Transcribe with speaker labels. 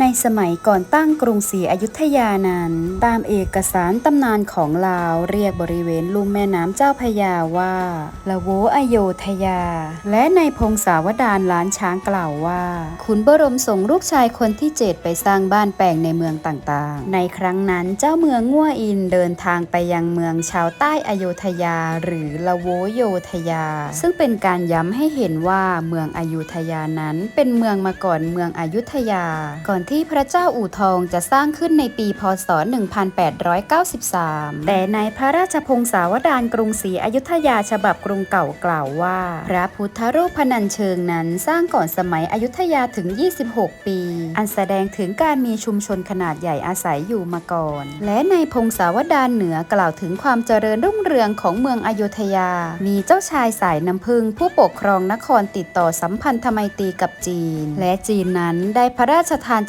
Speaker 1: ในสมัยก่อนตั้งกรุงศรีอยุธยานั้น ตามเอกสารตำนานของลาวเรียกบริเวณลุ่มแม่น้ำเจ้าพยาว่าละโวอโยธยา และในพงศาวดารล้านช้างกล่าวว่า ขุนบรมส่งลูกชายคนที่เจ็ดไปสร้างบ้านแปลงในเมืองต่างๆ ในครั้งนั้นเจ้าเมืองง่วอินเดินทางไปยังเมืองชาวใต้อโยธยา หรือละโวโยธยา ซึ่งเป็นการย้ำให้เห็นว่าเมืองอยุธยานั้นเป็นเมืองมาก่อนเมืองอยุธยาก่อนที่พระเจ้าอู่ทองจะสร้างขึ้นในปีพศ 1893 แต่ในพระราชพงศาวดารกรุงศรีอยุธยาฉบับกรุงเก่ากล่าวว่า พระพุทธรูปพนัญเชิงนั้นสร้างก่อนสมัยอยุธยาถึง 26 ปี อันแสดงถึงการมีชุมชนขนาดใหญ่อาศัยอยู่มาก่อน และในพงศาวดารเหนือกล่าวถึงความเจริญรุ่งเรืองของเมืองอยุธยา มีเจ้าชายสายน้ำพึ่ง ผู้ปกครองนครติดต่อสัมพันธไมตรีกับจีน และจีนนั้นได้พระราชทานเจ้า